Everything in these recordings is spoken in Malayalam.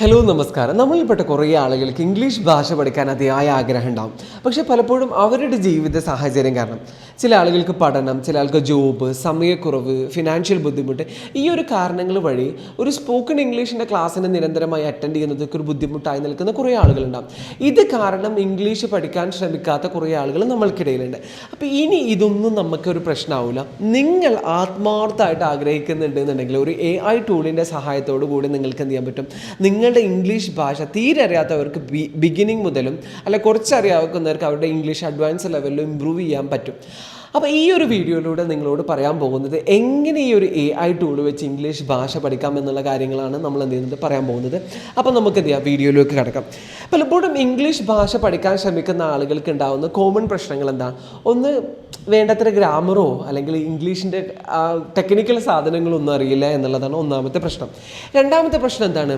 ഹലോ നമസ്കാരം. നമ്മളിൽപ്പെട്ട കുറേ ആളുകൾക്ക് ഇംഗ്ലീഷ് ഭാഷ പഠിക്കാൻ അതിയായ ആഗ്രഹം ഉണ്ടാവും പക്ഷെ പലപ്പോഴും അവരുടെ ജീവിത സാഹചര്യം കാരണം ചില ആളുകൾക്ക് പഠനം ചില ആൾക്ക് ജോബ് സമയക്കുറവ് ഫിനാൻഷ്യൽ ബുദ്ധിമുട്ട് ഈ ഒരു കാരണങ്ങൾ വഴി ഒരു സ്പോക്കൺ ഇംഗ്ലീഷിന്റെ ക്ലാസ്സിനെ നിരന്തരമായി അറ്റൻഡ് ചെയ്യുന്നതൊക്കെ ഒരു ബുദ്ധിമുട്ടായി നിൽക്കുന്ന കുറേ ആളുകളുണ്ടാവും. ഇത് കാരണം ഇംഗ്ലീഷ് പഠിക്കാൻ ശ്രമിക്കാത്ത കുറേ ആളുകൾ നമ്മൾക്കിടയിലുണ്ട്. അപ്പോൾ ഇനി ഇതൊന്നും നമുക്കൊരു പ്രശ്നമാവില്ല നിങ്ങൾ ആത്മാർത്ഥമായിട്ട് ആഗ്രഹിക്കുന്നുണ്ടെന്നുണ്ടെങ്കിൽ ഒരു എ ഐ ടൂളിന്റെ സഹായത്തോടു കൂടി നിങ്ങൾക്ക് എന്ത് ചെയ്യാൻ പറ്റും? നിങ്ങളുടെ ഇംഗ്ലീഷ് ഭാഷ തീരെ അറിയാത്തവർക്ക് ബി ബിഗിനിങ് മുതലും അല്ല കുറച്ചറിയാവുന്നവർക്ക് അവരുടെ ഇംഗ്ലീഷ് അഡ്വാൻസ് ലെവലിൽ ഇമ്പ്രൂവ് ചെയ്യാൻ പറ്റും. അപ്പോൾ ഈ ഒരു വീഡിയോയിലൂടെ നിങ്ങളോട് പറയാൻ പോകുന്നത് എങ്ങനെ ഈ ഒരു എ ഐ ടൂൾ വെച്ച് ഇംഗ്ലീഷ് ഭാഷ പഠിക്കാം എന്നുള്ള കാര്യങ്ങളാണ് നമ്മൾ എന്ത് ചെയ്യുന്നത് പറയാൻ പോകുന്നത്. അപ്പോൾ നമുക്ക് എന്ത് ചെയ്യാം വീഡിയോയിലേക്ക് കിടക്കാം. പലപ്പോഴും ഇംഗ്ലീഷ് ഭാഷ പഠിക്കാൻ ശ്രമിക്കുന്ന ആളുകൾക്ക് ഉണ്ടാകുന്ന കോമൺ പ്രശ്നങ്ങൾ എന്താണ് ഒന്ന് വേണ്ടത്ര ഗ്രാമറോ അല്ലെങ്കിൽ ഇംഗ്ലീഷിന്റെ ടെക്നിക്കൽ സാധനങ്ങളൊന്നും അറിയില്ല എന്നുള്ളതാണ് ഒന്നാമത്തെ പ്രശ്നം. രണ്ടാമത്തെ പ്രശ്നം എന്താണ്?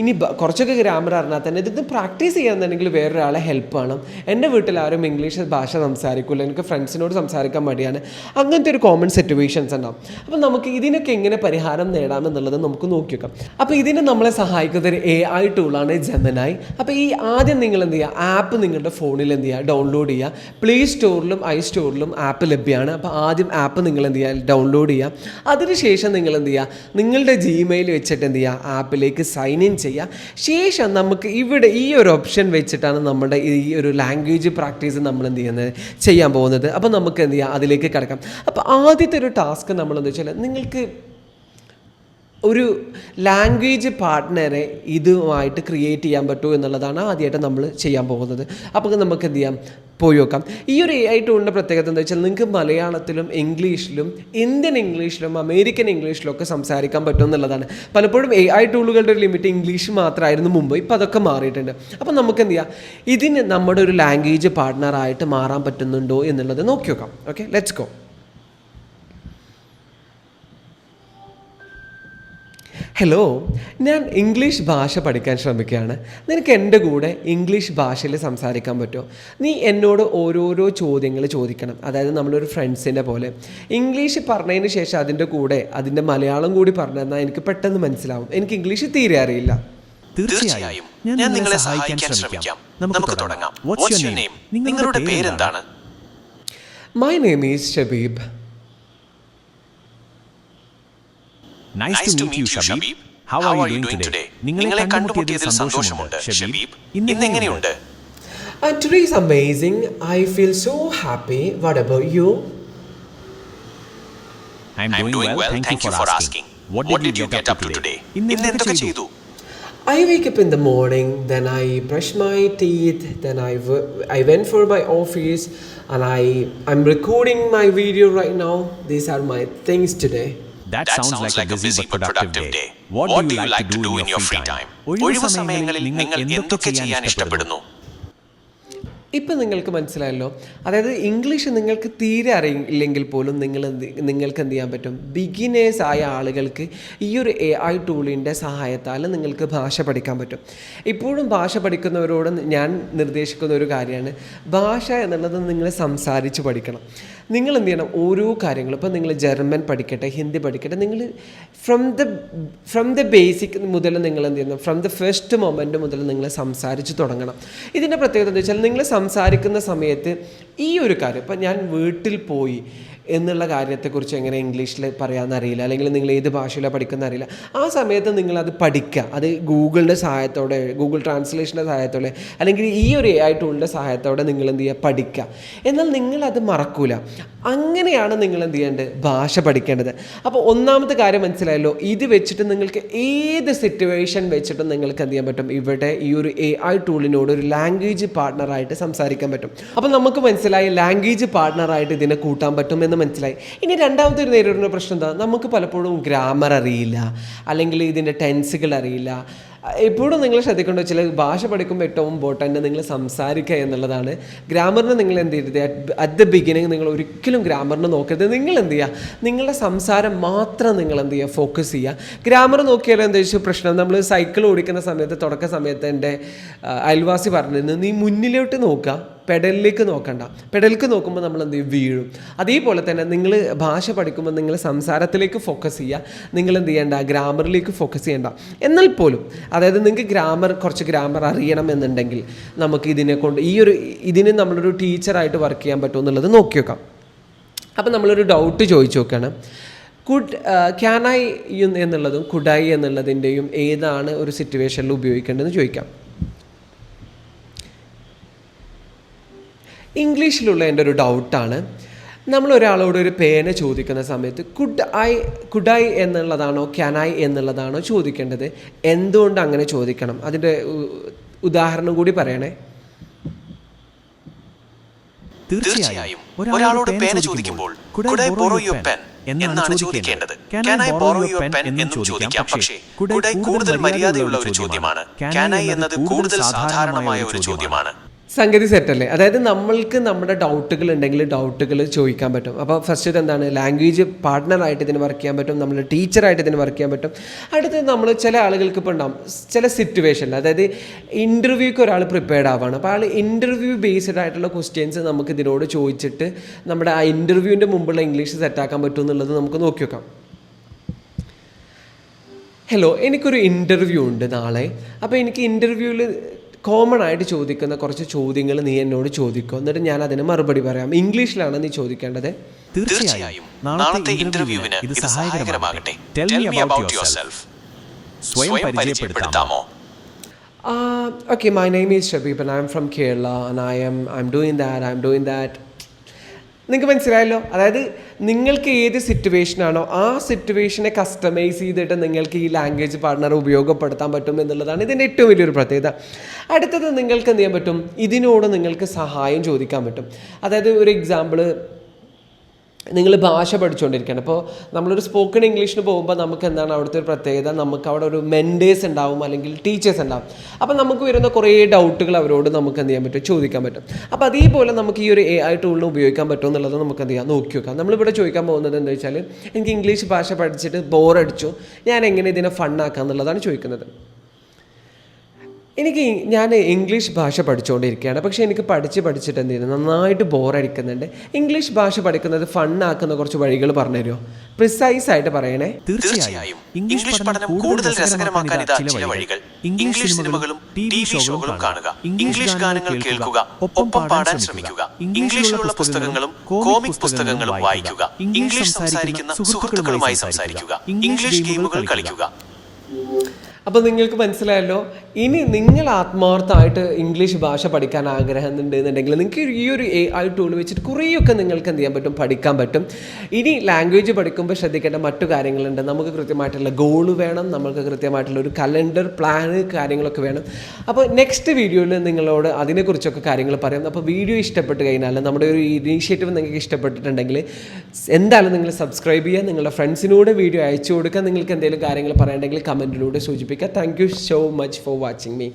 ഇനി കുറച്ചൊക്കെ ഗ്രാമർ അറിഞ്ഞാൽ തന്നെ ഇത് പ്രാക്ടീസ് ചെയ്യാന്നുണ്ടെങ്കിൽ വേറൊരാളെ ഹെൽപ്പ് വേണം. എന്റെ വീട്ടിൽ ആരും ഇംഗ്ലീഷ് ഭാഷ സംസാരിക്കില്ല എനിക്ക് ഫ്രണ്ട്സിനോട് സംസാരിക്കാൻ മടിയാണ്. അങ്ങനത്തെ ഒരു കോമൺ സിറ്റുവേഷൻസ് ഉണ്ടാവും. അപ്പോൾ നമുക്ക് ഇതിനൊക്കെ എങ്ങനെ പരിഹാരം നേടാമെന്നുള്ളത് നമുക്ക് നോക്കി വെക്കാം. അപ്പോൾ ഇതിനെ നമ്മളെ സഹായിക്കുന്ന ഒരു എ ഐ ടൂളാണ് ജെമനായി അപ്പോൾ ഈ ആദ്യം നിങ്ങൾ എന്ത് ചെയ്യുക? ആപ്പ് നിങ്ങളുടെ ഫോണിൽ എന്ത് ചെയ്യുക? ഡൗൺലോഡ് ചെയ്യുക. പ്ലേ സ്റ്റോറിലും ഐ സ്റ്റോറിലും ആപ്പ് ലഭ്യമാണ്. അപ്പോൾ ആദ്യം ആപ്പ് നിങ്ങൾ എന്ത് ചെയ്യുക? ഡൗൺലോഡ് ചെയ്യുക. അതിനുശേഷം നിങ്ങൾ എന്ത് ചെയ്യുക? നിങ്ങളുടെ ജിമെയിൽ വെച്ചിട്ട് എന്ത് ചെയ്യുക? ആപ്പിലേക്ക് സൈൻ ഇൻ ചെയ്യുക ശേഷം നമുക്ക് ഇവിടെ ഈ ഒരു ഓപ്ഷൻ വെച്ചിട്ടാണ് നമ്മുടെ ഈ ഒരു ലാംഗ്വേജ് പ്രാക്ടീസ് നമ്മൾ എന്ത് ചെയ്യുന്നത്? ചെയ്യാൻ പോകുന്നത്. അപ്പോൾ നമുക്ക് എന്ത് ചെയ്യാം? അതിലേക്ക് കിടക്കാം. അപ്പോൾ ആദ്യത്തെ ഒരു ടാസ്ക് നമ്മളെന്ന് വെച്ചാൽ നിങ്ങൾക്ക് ഒരു ലാംഗ്വേജ് പാർട്ട്ണറെ ഇതുമായിട്ട് ക്രിയേറ്റ് ചെയ്യാൻ പറ്റൂ എന്നുള്ളതാണ് ആദ്യമായിട്ട് നമ്മൾ ചെയ്യാൻ പോകുന്നത്. അപ്പോൾ നമുക്ക് എന്ത് ചെയ്യാം? പോയി നോക്കാം. ഈ ഒരു എ ഐ ടൂളിന്റെ പ്രത്യേകത എന്താ വെച്ചാൽ നിങ്ങൾക്ക് മലയാളത്തിലും ഇംഗ്ലീഷിലും ഇന്ത്യൻ ഇംഗ്ലീഷിലും അമേരിക്കൻ ഇംഗ്ലീഷിലും ഒക്കെ സംസാരിക്കാൻ പറ്റും എന്നുള്ളതാണ്. പലപ്പോഴും എ ഐ ടൂളുകളുടെ ഒരു ലിമിറ്റ് ഇംഗ്ലീഷ് മാത്രമായിരുന്നു മുമ്പ്. ഇപ്പോൾ അതൊക്കെ മാറിയിട്ടുണ്ട്. അപ്പോൾ നമുക്ക് എന്ത് ചെയ്യാം? ഇതിന് നമ്മുടെ ഒരു ലാംഗ്വേജ് പാർട്ട്ണറായിട്ട് മാറാൻ പറ്റുന്നുണ്ടോ എന്നുള്ളത് നോക്കി നോക്കാം. ഓക്കെ ലെറ്റ്സ് ഗോ ഹലോ ഞാൻ ഇംഗ്ലീഷ് ഭാഷ പഠിക്കാൻ ശ്രമിക്കുകയാണ്. നിനക്ക് എന്റെ കൂടെ ഇംഗ്ലീഷ് ഭാഷയിൽ സംസാരിക്കാൻ പറ്റുമോ? നീ എന്നോട് ഓരോരോ ചോദ്യങ്ങൾ ചോദിക്കണം. അതായത് നമ്മളൊരു ഫ്രണ്ട്സിന്റെ പോലെ. ഇംഗ്ലീഷ് പറഞ്ഞതിന് ശേഷം അതിന്റെ കൂടെ അതിന്റെ മലയാളം കൂടി പറഞ്ഞു തന്നാൽ എനിക്ക് പെട്ടെന്ന് മനസ്സിലാവും. എനിക്ക് ഇംഗ്ലീഷ് തീരെ അറിയില്ല. തീർച്ചയായും. ഞാൻ നിങ്ങളെ സഹായിക്കാൻ ശ്രമിക്കാം. നമുക്ക് തുടങ്ങാം. വാട്ട്സ് യുവർ നെയിം നിങ്ങളുടെ പേരെന്താണ്? My name is Shabeeb Nice to meet you Shabeeb how are you doing today നിങ്ങളെ കണ്ടുമുട്ടിയതിൽ സന്തോഷമുണ്ട് ഷബീബ് ഇന്ന് എങ്ങനെയുണ്ട് Uh, today is amazing. I feel so happy. What about you? I am doing well thank you for asking what did you get up to today ഇന്ന് എന്തൊക്കെ ചെയ്തു I wake up in the morning, then I brush my teeth, then I, w- I went for my office, and I I'm recording my video right now. These are my things today. That sounds like a busy but productive day. What do you like to do in your free time? ഒഴിവു സമയങ്ങളിൽ നിങ്ങൾ എന്തൊക്കെ ചെയ്യാൻ ഇഷ്ടപ്പെടുന്നു ഇപ്പം നിങ്ങൾക്ക് മനസ്സിലായല്ലോ. അതായത് ഇംഗ്ലീഷ് നിങ്ങൾക്ക് തീരെ അറിയില്ലെങ്കിൽ പോലും നിങ്ങൾ നിങ്ങൾക്ക് എന്ത് ചെയ്യാൻ പറ്റും? ബിഗിനേഴ്സ് ആയ ആളുകൾക്ക് ഈ ഒരു എ ഐ ടൂളിന്റെ സഹായത്താൽ നിങ്ങൾക്ക് ഭാഷ പഠിക്കാൻ പറ്റും. ഇപ്പോഴും ഭാഷ പഠിക്കുന്നവരോട് ഞാൻ നിർദ്ദേശിക്കുന്ന ഒരു കാര്യമാണ്. ഭാഷ എന്നുള്ളത് നിങ്ങൾ സംസാരിച്ച് പഠിക്കണം. നിങ്ങൾ എന്ത് ചെയ്യണം? ഓരോ കാര്യങ്ങളും ഇപ്പം നിങ്ങൾ ജർമ്മൻ പഠിക്കട്ടെ ഹിന്ദി പഠിക്കട്ടെ നിങ്ങൾ from the from the basic മുതൽ നിങ്ങൾ എന്ത് ചെയ്യണം? ഫ്രം ദ ഫസ്റ്റ് മൊമെന്റ് മുതൽ നിങ്ങൾ സംസാരിച്ച് തുടങ്ങണം. ഇതിന്റെ പ്രത്യേകത എന്താ വെച്ചാൽ നിങ്ങൾ സംസാരിക്കുന്ന സമയത്ത് ഈ ഒരു കാര്യം ഇപ്പം ഞാൻ വീട്ടിൽ പോയി എന്നുള്ള കാര്യത്തെക്കുറിച്ച് എങ്ങനെ ഇംഗ്ലീഷിൽ പറയാമെന്നറിയില്ല അല്ലെങ്കിൽ നിങ്ങൾ ഏത് ഭാഷയിലാണ് പഠിക്കുന്ന അറിയില്ല. ആ സമയത്ത് നിങ്ങളത് പഠിക്കുക അത് ഗൂഗിളിന്റെ സഹായത്തോടെ ഗൂഗിൾ ട്രാൻസ്ലേഷന്റെ സഹായത്തോടെ അല്ലെങ്കിൽ ഈ ഒരു എ ഐ ടൂളിന്റെ സഹായത്തോടെ നിങ്ങൾ എന്ത് ചെയ്യുക? പഠിക്കുക എന്നാൽ നിങ്ങളത് മറക്കൂല. അങ്ങനെയാണ് നിങ്ങൾ എന്ത് ചെയ്യേണ്ടത്? ഭാഷ പഠിക്കേണ്ടത്. അപ്പോൾ ഒന്നാമത്തെ കാര്യം മനസ്സിലായല്ലോ. ഇത് വെച്ചിട്ട് നിങ്ങൾക്ക് ഏത് സിറ്റുവേഷൻ വെച്ചിട്ടും നിങ്ങൾക്ക് എന്ത് ചെയ്യാൻ പറ്റും? ഇവിടെ ഈ ഒരു എ ഐ ടൂളിനോട് ഒരു ലാംഗ്വേജ് പാർട്ട്ണറായിട്ട് സംസാരിക്കാൻ പറ്റും. അപ്പോൾ നമുക്ക് മനസ്സിലായി ലാംഗ്വേജ് പാർട്ട്ണറായിട്ട് ഇതിനെ കൂട്ടാൻ പറ്റും എന്ന് മനസ്സിലായി. ഇനി രണ്ടാമത്തെ ഒരു നേരിടുന്ന പ്രശ്നം എന്താ? നമുക്ക് പലപ്പോഴും ഗ്രാമർ അറിയില്ല. അല്ലെങ്കിൽ ഇതിന്റെ ടെൻസുകൾ അറിയില്ല. എപ്പോഴും നിങ്ങൾ ശ്രദ്ധിക്കേണ്ട ചില ഭാഷ പഠിക്കുമ്പോൾ ഏറ്റവും ഇമ്പോർട്ടന്റ് നിങ്ങൾ സംസാരിക്കുക എന്നുള്ളതാണ്. ഗ്രാമറിന് നിങ്ങൾ എന്ത് ചെയ്യരുത്? അറ്റ് ദ ബിഗിനിങ് നിങ്ങൾ ഒരിക്കലും ഗ്രാമറിനെ നോക്കരുത്. നിങ്ങൾ എന്ത് ചെയ്യുക? നിങ്ങളുടെ സംസാരം മാത്രം നിങ്ങൾ എന്ത് ചെയ്യുക? ഫോക്കസ് ചെയ്യുക. ഗ്രാമർ നോക്കിയാൽ എന്താ വെച്ചാൽ പ്രശ്നം നമ്മൾ സൈക്കിൾ ഓടിക്കുന്ന സമയത്ത് തുടക്ക സമയത്ത് എന്റെ അയൽവാസി പറഞ്ഞിരുന്നു. നീ മുന്നിലോട്ട് നോക്കുക. പെഡലിലേക്ക് നോക്കണ്ട. പെഡലിലേക്ക് നോക്കുമ്പോൾ നമ്മൾ എന്ത് ചെയ്യും? വീഴും. അതേപോലെ തന്നെ നിങ്ങൾ ഭാഷ പഠിക്കുമ്പോൾ നിങ്ങൾ സംസാരത്തിലേക്ക് ഫോക്കസ് ചെയ്യുക നിങ്ങൾ എന്ത് ചെയ്യേണ്ട? ഗ്രാമറിലേക്ക് ഫോക്കസ് ചെയ്യേണ്ട. എന്നാൽ പോലും അതായത് നിങ്ങൾക്ക് ഗ്രാമർ കുറച്ച് ഗ്രാമർ അറിയണം എന്നുണ്ടെങ്കിൽ നമുക്ക് ഇതിനെ കൊണ്ട് ഈ ഒരു ഇതിന് നമ്മളൊരു ടീച്ചറായിട്ട് വർക്ക് ചെയ്യാൻ പറ്റുമോ എന്നുള്ളത് നോക്കി വെക്കാം. അപ്പം നമ്മളൊരു ഡൗട്ട് ചോദിച്ചു നോക്കുകയാണ് കുഡ് ക്യാൻ ഐ എന്നുള്ളതും കുഡായി എന്നുള്ളതിന്റെയും ഏതാണ് ഒരു സിറ്റുവേഷനിൽ ഉപയോഗിക്കേണ്ടതെന്ന് ചോദിക്കാം. ഇംഗ്ലീഷിലുള്ള എന്റെ ഒരു ഡൗട്ടാണ്. നമ്മൾ ഒരാളോട് ഒരു പേന ചോദിക്കുന്ന സമയത്ത് കുഡ് ഐ കുഡ് ഐ എന്നുള്ളതാണോ ക്യാൻ ഐ എന്നുള്ളതാണോ ചോദിക്കേണ്ടത്? എന്തുകൊണ്ട് അങ്ങനെ ചോദിക്കണം? അതിന്റെ ഉദാഹരണം കൂടി പറയണേ. തീർച്ചയായും ഒരാളോട് പേന ചോദിക്കുമ്പോൾ could I borrow your pen എന്നാണ് ചോദിക്കേണ്ടത്. Can I borrow your pen എന്നും ചോദിക്കാം. പക്ഷേ കുഡ് ഐ കൂടുതൽ മര്യാദയുള്ള ഒരു ചോദ്യമാണ്? ക്യാൻ ഐ എന്നത് കൂടുതൽ സാധാരണമായ ഒരു ചോദ്യമാണ്? സംഗതി സെറ്റ് അല്ലേ? അതായത് നമ്മൾക്ക് നമ്മുടെ ഡൗട്ടുകൾ ഉണ്ടെങ്കിൽ ഡൗട്ടുകൾ ചോദിക്കാൻ പറ്റും. അപ്പോൾ ഫസ്റ്റ് എന്താണ്? ലാംഗ്വേജ് പാർട്ട്ണറായിട്ട് ഇതിന് വർക്ക് ചെയ്യാൻ പറ്റും നമ്മൾ ടീച്ചറായിട്ട് ഇതിന് വർക്ക് ചെയ്യാൻ പറ്റും. അടുത്തത് നമ്മൾ ചില ആളുകൾക്ക് ഇപ്പോൾ ഉണ്ടാവും ചില സിറ്റുവേഷനിൽ അതായത് ഇന്റർവ്യൂക്ക് ഒരാൾ പ്രിപ്പയർഡ് ആവാണ്. അപ്പോൾ ആൾ ഇന്റർവ്യൂ ബേസ്ഡ് ആയിട്ടുള്ള ക്വസ്റ്റ്യൻസ് നമുക്ക് ഇതിനോട് ചോദിച്ചിട്ട് നമ്മുടെ ആ ഇന്റർവ്യൂവിന്റെ മുമ്പുള്ള ഇംഗ്ലീഷ് സെറ്റാക്കാൻ പറ്റും എന്നുള്ളത് നമുക്ക് നോക്കി വെക്കാം. ഹലോ എനിക്കൊരു ഇന്റർവ്യൂ ഉണ്ട് നാളെ. അപ്പോൾ എനിക്ക് ഇന്റർവ്യൂവിൽ കോമൺ ആയിട്ട് ചോദിക്കുന്ന കുറച്ച് ചോദ്യങ്ങൾ നീ എന്നോട് ചോദിക്കും. എന്നിട്ട് ഞാൻ അതിന് മറുപടി പറയാം. ഇംഗ്ലീഷിലാണ് നീ ചോദിക്കേണ്ടത്. തീർച്ചയായും. നാളത്തെ ഇന്റർവ്യൂവിന് ഇത് സഹായകരമാകട്ടെ. ടെൽ മീ അബൌട്ട് യുവർ സ്വയം പരിചയപ്പെടുത്താമോ? Okay my name is Shabeeb and I'm from Kerala and I'm I'm doing that I'm doing that നിങ്ങൾക്ക് മനസ്സിലായല്ലോ? അതായത് നിങ്ങൾക്ക് ഏത് സിറ്റുവേഷനാണോ ആ സിറ്റുവേഷനെ കസ്റ്റമൈസ് ചെയ്തിട്ട് നിങ്ങൾക്ക് ഈ ലാംഗ്വേജ് പാർട്ണർ ഉപയോഗപ്പെടുത്താൻ പറ്റും എന്നുള്ളതാണ് ഇതിന്റെ ഏറ്റവും വലിയൊരു പ്രത്യേകത. അടുത്തത് നിങ്ങൾക്ക് എന്ത് ചെയ്യാൻ പറ്റും? ഇതിനോട് നിങ്ങൾക്ക് സഹായം ചോദിക്കാൻ പറ്റും. അതായത് ഒരു എക്സാമ്പിൾ നിങ്ങൾ ഭാഷ പഠിച്ചുകൊണ്ടിരിക്കുകയാണ്. അപ്പോൾ നമ്മളൊരു സ്പോക്കൺ ഇംഗ്ലീഷിന് പോകുമ്പോൾ നമുക്ക് എന്താണ് അവിടുത്തെ ഒരു പ്രത്യേകത? നമുക്ക് അവിടെ ഒരു മെന്റേഴ്സ് ഉണ്ടാവും അല്ലെങ്കിൽ ടീച്ചേഴ്സ് ഉണ്ടാവും. അപ്പോൾ നമുക്ക് വരുന്ന കുറേ ഡൗട്ടുകൾ അവരോട് നമുക്ക് എന്ത് ചെയ്യാൻ പറ്റും? ചോദിക്കാൻ പറ്റും. അപ്പോൾ അതേപോലെ നമുക്ക് ഈ ഒരു എ ഐ ടൂളിന് ഉപയോഗിക്കാൻ പറ്റും എന്നുള്ളത് നമുക്ക് എന്ത് ചെയ്യാം? നോക്കി വെക്കാം. നമ്മളിവിടെ ചോദിക്കാൻ പോകുന്നത് എന്താ വെച്ചാൽ എനിക്ക് ഇംഗ്ലീഷ് ഭാഷ പഠിച്ചിട്ട് ബോറടിച്ചു ഞാൻ എങ്ങനെ ഇതിനെ ഫണ്ണാക്കാം എന്നുള്ളതാണ് ചോദിക്കുന്നത്. എനിക്ക് ഞാൻ ഇംഗ്ലീഷ് ഭാഷ പഠിച്ചുകൊണ്ടിരിക്കുകയാണ്. പക്ഷേ എനിക്ക് പഠിച്ച് പഠിച്ചിട്ട് എന്ത് ചെയ്യുന്നു? നന്നായിട്ട് ബോറടിക്കുന്നുണ്ട്. ഇംഗ്ലീഷ് ഭാഷ പഠിക്കുന്നത് ഫണ്ണാക്കുന്ന കുറച്ച് വഴികൾ പറഞ്ഞുതരുമോ? പ്രിസൈസ് ആയിട്ട് പറയണേ. തീർച്ചയായും. ഇംഗ്ലീഷ് പഠനം കൂടുതൽ രസകരമാക്കാൻ ഇതാ ചില വഴികൾ. ഇംഗ്ലീഷ് സിനിമകളും ടി വി ഷോകളും കാണുക. ഇംഗ്ലീഷ് ഗാനങ്ങൾ കേൾക്കുക. ഒപ്പം പാടാൻ ശ്രമിക്കുക. ഇംഗ്ലീഷിലുള്ള പുസ്തകങ്ങളും കോമിക് പുസ്തകങ്ങളും വായിക്കുക. ഇംഗ്ലീഷ് സംസാരിക്കുന്ന സുഹൃത്തുക്കളുമായി സംസാരിക്കുക. ഇംഗ്ലീഷ് ഗെയിമുകൾ കളിക്കുക. അപ്പോൾ നിങ്ങൾക്ക് മനസ്സിലായല്ലോ ഇനി നിങ്ങൾ ആത്മാർത്ഥമായിട്ട് ഇംഗ്ലീഷ് ഭാഷ പഠിക്കാൻ ആഗ്രഹം എന്നുണ്ടെങ്കിൽ നിങ്ങൾക്ക് ഈ ഒരു എ ഐ ടൂൾ വെച്ചിട്ട് കുറേയൊക്കെ നിങ്ങൾക്ക് എന്ത് ചെയ്യാൻ പറ്റും? പഠിക്കാൻ പറ്റും. ഇനി ലാംഗ്വേജ് പഠിക്കുമ്പോൾ ശ്രദ്ധിക്കേണ്ട മറ്റു കാര്യങ്ങളുണ്ട്. നമുക്ക് കൃത്യമായിട്ടുള്ള ഗോൾ വേണം നമുക്ക് കൃത്യമായിട്ടുള്ള ഒരു കലണ്ടർ പ്ലാന് കാര്യങ്ങളൊക്കെ വേണം. അപ്പോൾ നെക്സ്റ്റ് വീഡിയോയിൽ നിങ്ങളോട് അതിനെക്കുറിച്ചൊക്കെ കാര്യങ്ങൾ പറയാം. അപ്പോൾ വീഡിയോ ഇഷ്ടപ്പെട്ട് കഴിഞ്ഞാൽ നമ്മുടെ ഒരു ഇനീഷ്യേറ്റീവ് നിങ്ങൾക്ക് ഇഷ്ടപ്പെട്ടിട്ടുണ്ടെങ്കിൽ എന്തായാലും നിങ്ങൾ സബ്സ്ക്രൈബ് ചെയ്യുക. നിങ്ങളുടെ ഫ്രണ്ട്സിനൂടെ വീഡിയോ അയച്ചു കൊടുക്കുക. നിങ്ങൾക്ക് എന്തെങ്കിലും കാര്യങ്ങൾ പറയണമെങ്കിൽ കമന്റിലൂടെ സൂചിപ്പിക്കുക. Deepika. Thank you so much for watching me.